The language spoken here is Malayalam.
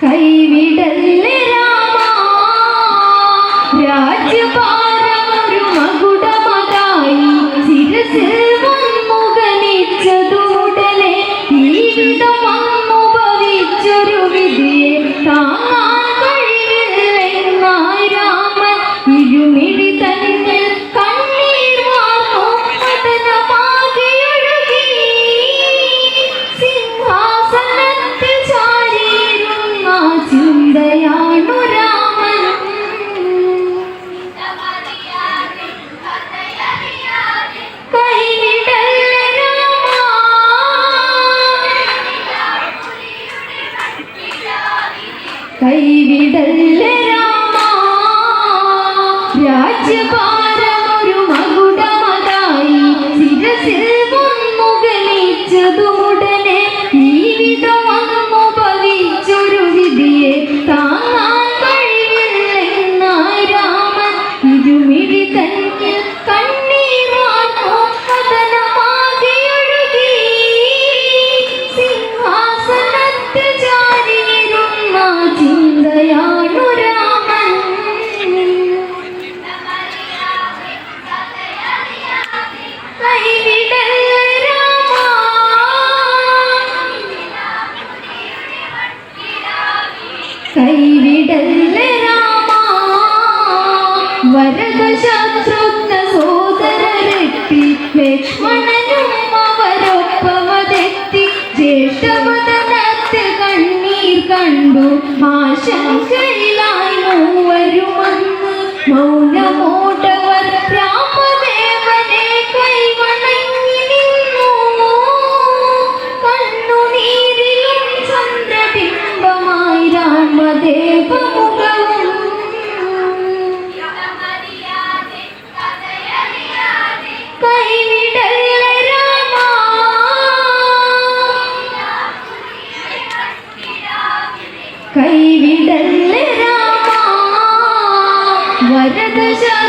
cair. കൈവിടല്ല രാമ? രാജ്യഭാരമൊരു മകുടമതായി ശിരസിൽ മുൻമുഖലിച്ചതുമുടനെ ജീവിതം അനുഭവിച്ചൊരു വിധിയെ താങ്ങാൻ കഴിവില്ലെന്നായി രാമൻ ഇരുമിഴി തന്നിൽ കണ്ണീറാനോ കൈവിടല്ലേ രാമ? വരദ ശത്രുഘ്ന സോദര രക്തി ലക്ഷ്മണനും അവരൊപ്പമതെത്തി ജ്യേഷ്ഠവദനത്തിൽ കണ്ണീർ കണ്ടു ആശങ്കയിലായി മൂവരുമന്ന് മൗനമോ 받으셔